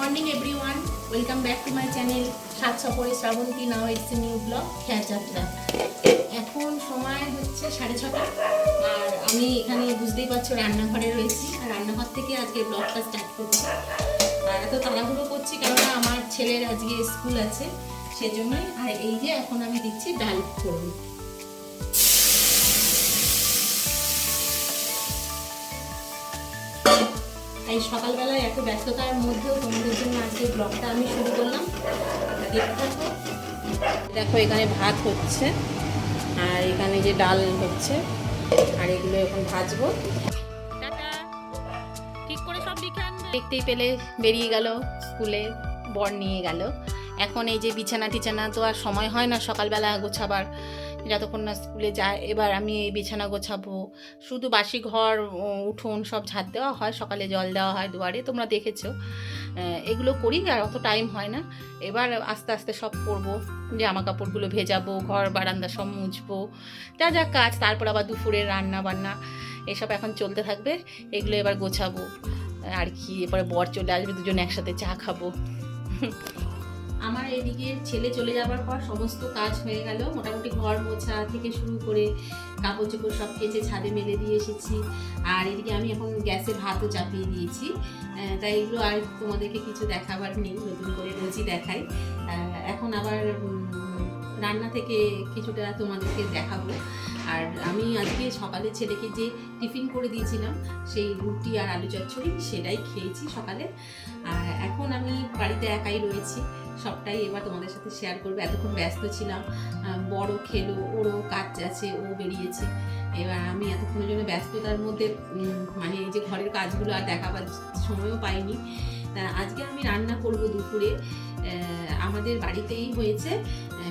Morning, everyone. Welcome back to my channel সাত সফরে Shrabanti, now it's new blog খেয়া যাত্রা। এখন সময় হচ্ছে সাড়ে ছটা, আর আমি এখানে বুঝতেই পারছ রান্নাঘরে রয়েছি, আর রান্নাঘর থেকে আজকে ব্লগটা স্টার্ট করছি আর এত তাড়াহুড়ো করছি কেননা আমার ছেলের আজকে স্কুল আছে, সেজন্যই। আর এই যে এখন আমি দিচ্ছি ডাল ফোড়ন। এই সকালবেলায় এত ব্যস্ততার মধ্যেও তোমাদের জন্য আজকে ব্লগটা আমি শুরু করলাম। দেখতে থাকো। দেখো এখানে ভাত হচ্ছে আর এখানে যে ডাল হচ্ছে আর এগুলো এখন ভাজবো। ঠিক করে সব লিখে দেখতেই পেলে বেরিয়ে গেল স্কুলে বর নিয়ে গেল। এখন এই যে বিছানা টিছানা তো আর সময় হয় না সকালবেলা গোছাবার। যতক্ষণ না স্কুলে যায়, এবার আমি এই বিছানা গোছাবো। শুধু বাসি ঘর উঠোন সব ঝাঁট দেওয়া হয়, সকালে জল দেওয়া হয় দুয়ারে, তোমরা দেখেছ। এগুলো করি আর অত টাইম হয় না। এবার আস্তে আস্তে সব করব, জামা কাপড়গুলো ভেজাবো, ঘর বারান্দা সব মুছবো, যা যা কাজ, তারপর আবার দুপুরে রান্না বান্না, এসব এখন চলতে থাকবে, এগুলো এবার গোছাবো। আর কি এবারে বর চলে আসবে, দুজন একসাথে চা খাব। আমার এদিকে ছেলে চলে যাবার পর সমস্ত কাজ হয়ে গেল। মোটামুটি ঘর মোছা থেকে শুরু করে কাপড় চোপড় সব কেচে ছাদে মেলে দিয়ে এসেছি। আর এদিকে আমি এখন গ্যাসে ভাতও চাপিয়ে দিয়েছি। তাই এগুলো আর তোমাদেরকে কিছু দেখাবার নেই, নতুন করে রোজই দেখাই। এখন আবার রান্না থেকে কিছুটা তোমাদেরকে দেখাবো। আর আমি আজকে সকালে ছেলেকে যে টিফিন করে দিয়েছিলাম, সেই রুটি আর আলু চচ্চড়ি সেটাই খেয়েছি সকালে। আর এখন আমি বাড়িতে একাই রয়েছি। সবটাই এবার তোমাদের সাথে শেয়ার করব। এতক্ষণ ব্যস্ত ছিলাম। বড় খেলো, ওরও কাজ আছে, ও বেরিয়েছে। এবার আমি এতক্ষণের জন্য ব্যস্ততার মধ্যে মানে এই যে ঘরের কাজগুলো আর দেখাবার সময়ও পাইনি। তা আজকে আমি রান্না করব দুপুরে। আমাদের বাড়িতেই হয়েছে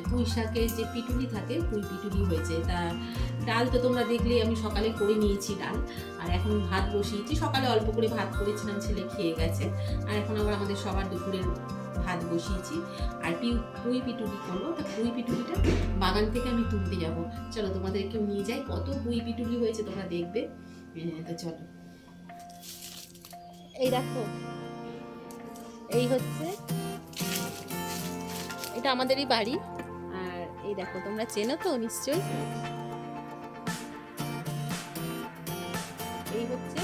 পুঁই শাকের যে পিটুলি থাকে, পুঁই পিটুলি হয়েছে। তা ডাল তো তোমরা দেখলেই আমি সকালে করে নিয়েছি ডাল। আর এখন ভাত বসিয়েছি। সকালে অল্প করে ভাত করেছিলাম, ছেলে খেয়ে গেছে। আর এখন আবার আমাদের সবার দুপুরের ভাত বসিয়েছি। আর পিউ পুঁই পিটুলি করব। তা পুঁই পিটুলিটা বাগান থেকে আমি তুলতে যাব। চলো তোমাদেরকে নিয়ে যাই। কত পুঁই পিটুলি হয়েছে তোমরা দেখবে। তো চলো। এই দেখো। এই হচ্ছে এটা আমাদেরই বাড়ি। আর এই দেখো, তোমরা চেনো তো নিশ্চয়ই। এই হচ্ছে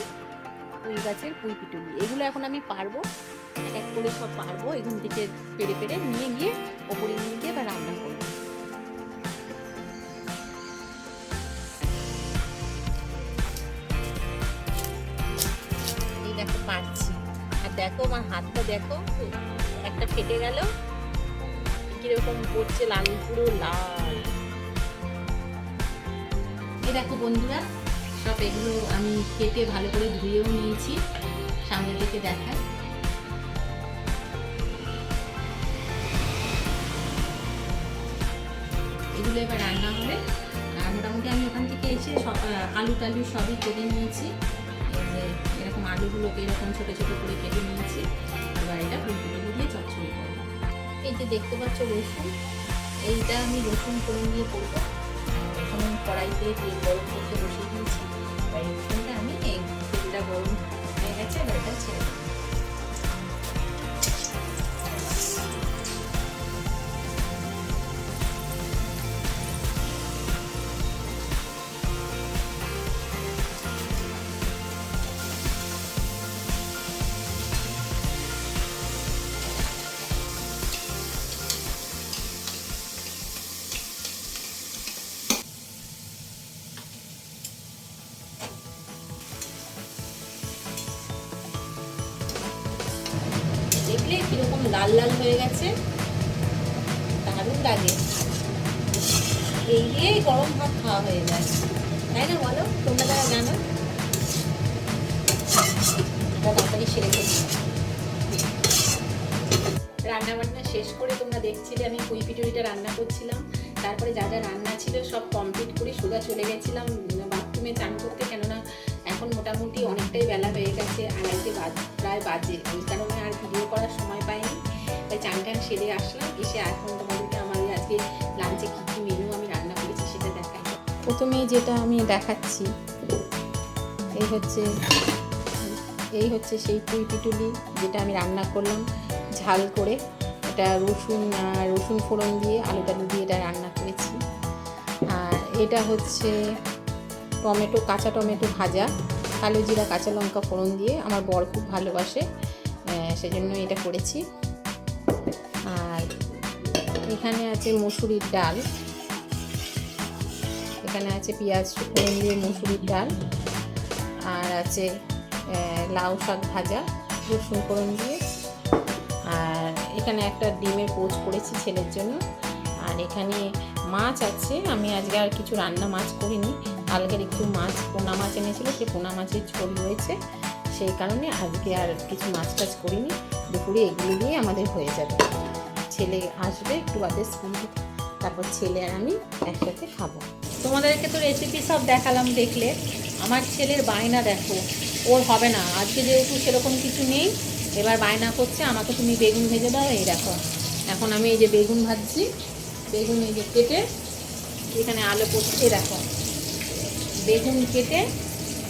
পুঁই গাছের পুঁই পিটুলি এগুলো এখন আমি পারব। এক করে সব পারব এখান থেকে পেরে পেরে নিয়ে গিয়ে ওপরে নিয়ে গিয়ে বা রান্না করব। এই দেখো পারছি। আর দেখো আমার হাতটা দেখো, একটা ফেটে গেল। কীরকম করছে লাল, পুরো লাল। এই দেখো বন্ধুরা, সব এগুলো আমি কেটে ভালো করে ধুয়েও নিয়েছি, সামনে থেকে দেখায়। এগুলো এবার রান্না হবে। আর মোটামুটি আমি ওখান থেকে এসে আলু টালু সবই কেটে নিয়েছি। এরকম আলুগুলোকে এরকম ছোটো ছোটো করে কেটে নিয়েছি। এবার এটা ফুলগুলো দিয়ে চচ্চড়ি করব। এই যে দেখতে পাচ্ছ রসুন, এইটা আমি রসুন করে নিয়ে করব। এখন কড়াইতে তেল গরম করতে বসিয়ে দিয়েছি। এই দেখলে কীরকম লাল লাল হয়ে গেছে, দারুণ লাগে। এই দিয়েই গরম ভাত খাওয়া হয়ে যায়। তাই না বলো? তোমরা যারা জানো তাড়াতাড়ি সেরে ফেলি রান্না বান্না শেষ করে তোমরা দেখছিলে, আমি কুই পিটুরিটা রান্না করছিলাম। তারপরে যা যা রান্না ছিল সব কমপ্লিট করে সোজা চলে গেছিলাম, বাথরুমে চান করতে। কেননা এখন মোটামুটি অনেকটাই বেলা হয়ে গেছে, আড়াইটে বাজ প্রায় বাজে। ওই কারণে আর সেরে আসলাম, এসে এখন তোমাদেরকে আমার আজকে লাঞ্চে কী কী মেনু আমি রান্না করেছি সেটা দেখাই। প্রথমে যেটা আমি দেখাচ্ছি, এই হচ্ছে এই হচ্ছে সেই পুঁই পিটুলি যেটা আমি রান্না করলাম ঝাল করে। এটা রসুন রসুন ফোড়ন দিয়ে আলু টালু দিয়ে এটা রান্না করেছি। আর এটা হচ্ছে টমেটো, কাঁচা টমেটো ভাজা, কালো জিরা, কাঁচা লঙ্কা ফোড়ন দিয়ে। আমার বর খুব ভালোবাসে সেজন্য এটা করেছি। এখানে আছে মসুরির ডাল। এখানে আছে পেঁয়াজ, ফোড়ন দিয়ে মসুরির ডাল। আর আছে লাউ শাক ভাজা, রসুন ফোড়ন দিয়ে। আর এখানে একটা ডিমের পোচ করেছি ছেলের জন্য। আর এখানে মাছ আছে। আমি আজকে আর কিছু রান্না মাছ করিনি। কালকের একটু মাছ, পোনা মাছ এনেছিল। সে পোনা মাছের ঝোল রয়েছে। সেই কারণে আজকে আর কিছু মাছ টাছ করিনি। দুপুরে এগুলো দিয়ে আমাদের হয়ে যাবে। ছেলে আসবে, একটু বাদে স্কুল তারপর ছেলে আর আমি একসাথে খাব। তোমাদেরকে তো রেসিপি সব দেখালাম দেখলে। আমার ছেলের বায়না দেখো, ওর হবে না। আজকে যেহেতু সেরকম কিছু নেই, এবার বায়না করছে, আমাকে তুমি বেগুন ভেজে দাও, এই দেখো। এখন আমি এই যে বেগুন ভাজছি, বেগুন এই যে কেটে, এখানে আলু পড়ছে দেখো। বেগুন কেটে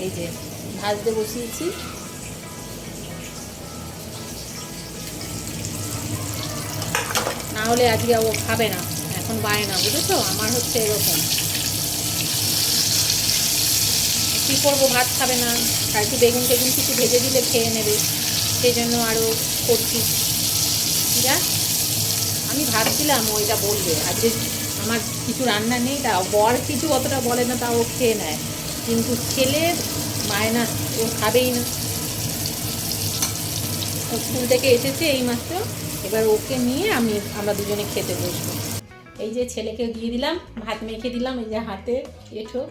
এই যে ভাজতে বসিয়েছি। হলে আজকে ও খাবে না। এখন বায়না, বুঝেছ? আমার হচ্ছে এরকম। কী করব, ভাত খাবে না। আর একটু বেগুন টেগুন কিছু ভেজে দিলে খেয়ে নেবে। সেই জন্য আরও করছি। যা, আমি ভাবছিলাম ওইটা বলবে। আজকে আমার কিছু রান্না নেই, তা বর কিছু অতটা বলে না, তা ও খেয়ে নেয়। কিন্তু ছেলের মায়না ও খাবেই না। স্কুল থেকে এসেছে এই মাত্র। এবার ওকে নিয়ে আমি, আমরা দুজনে খেতে বসবো। এই যে ছেলেকে দিয়ে দিলাম, ভাত মেখে দিলাম, এই যে হাতে এঠো।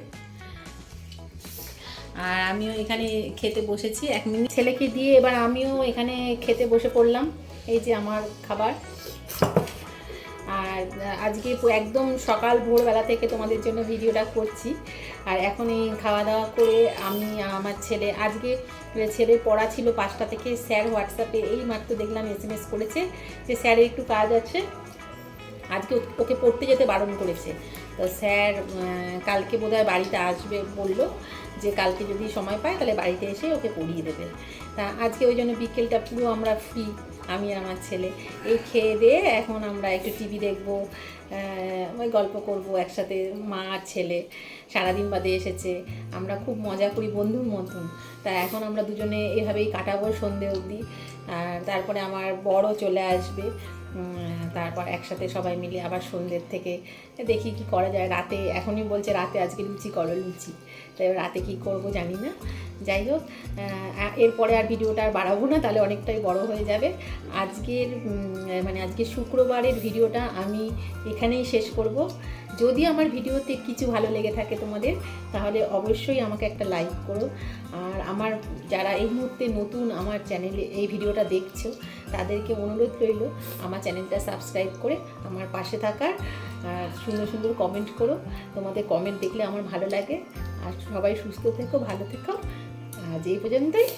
আর আমিও এখানে খেতে বসেছি, এক মিনিট। ছেলেকে দিয়ে এবার আমিও এখানে খেতে বসে পড়লাম, এই যে আমার খাবার। আর আজকে একদম সকাল ভোরবেলা থেকে তোমাদের জন্য ভিডিওটা করছি। আর এখন এই খাওয়া দাওয়া করে আমি আমার ছেলে, আজকে ছেলের পড়া ছিল পাঁচটা থেকে, স্যার হোয়াটসঅ্যাপে এই মাত্র দেখলাম এস এম এস করেছে যে স্যারের একটু কাজ আছে। আজকে ওকে পড়তে যেতে বারণ করেছে। তো স্যার কালকে বোধহয় বাড়িতে আসবে বলল যে কালকে যদি সময় পায় তাহলে বাড়িতে এসে ওকে পড়িয়ে দেবে। তা আজকে ওই জন্য বিকেলটা পুরো আমরা ফ্রি আমি আর আমার ছেলে। এই খেয়ে দিয়ে এখন আমরা একটু টিভি দেখব ওই গল্প করব একসাথে, মা আর ছেলে। সারাদিন বাদে এসেছে। আমরা খুব মজা করি বন্ধুর মতন। তা এখন আমরা দুজনে এভাবেই কাটাবো সন্ধে অবধি। আর তারপরে আমার বড় চলে আসবে। তারপর একসাথে সবাই মিলে আবার সন্ধ্যের থেকে দেখি কি করা যায়। রাতে এখনই বলছে রাতে আজকে লুচি করো, লুচি। তাই রাতে কি করব জানি না। যাই হোক এরপরে আর ভিডিওটা আর বাড়াবো না, তাহলে অনেকটাই বড় হয়ে যাবে। আজকের মানে আজকে শুক্রবারের ভিডিওটা আমি এখানেই শেষ করব। যদি আমার ভিডিওতে কিছু ভালো লেগে থাকে তোমাদের, তাহলে অবশ্যই আমাকে একটা লাইক করো। আর আমার যারা এই মুহূর্তে নতুন আমার চ্যানেলে এই ভিডিওটা দেখছ, তাদেরকে অনুরোধ রইল আমার চ্যানেলটা সাবস্ক্রাইব করে আমার পাশে থাকার সুন্দর সুন্দর কমেন্ট করো। তোমাদের কমেন্ট দেখলে আমার ভালো লাগে। আর সবাই সুস্থ থেকো, ভালো থেকো। আজ এই পর্যন্তই।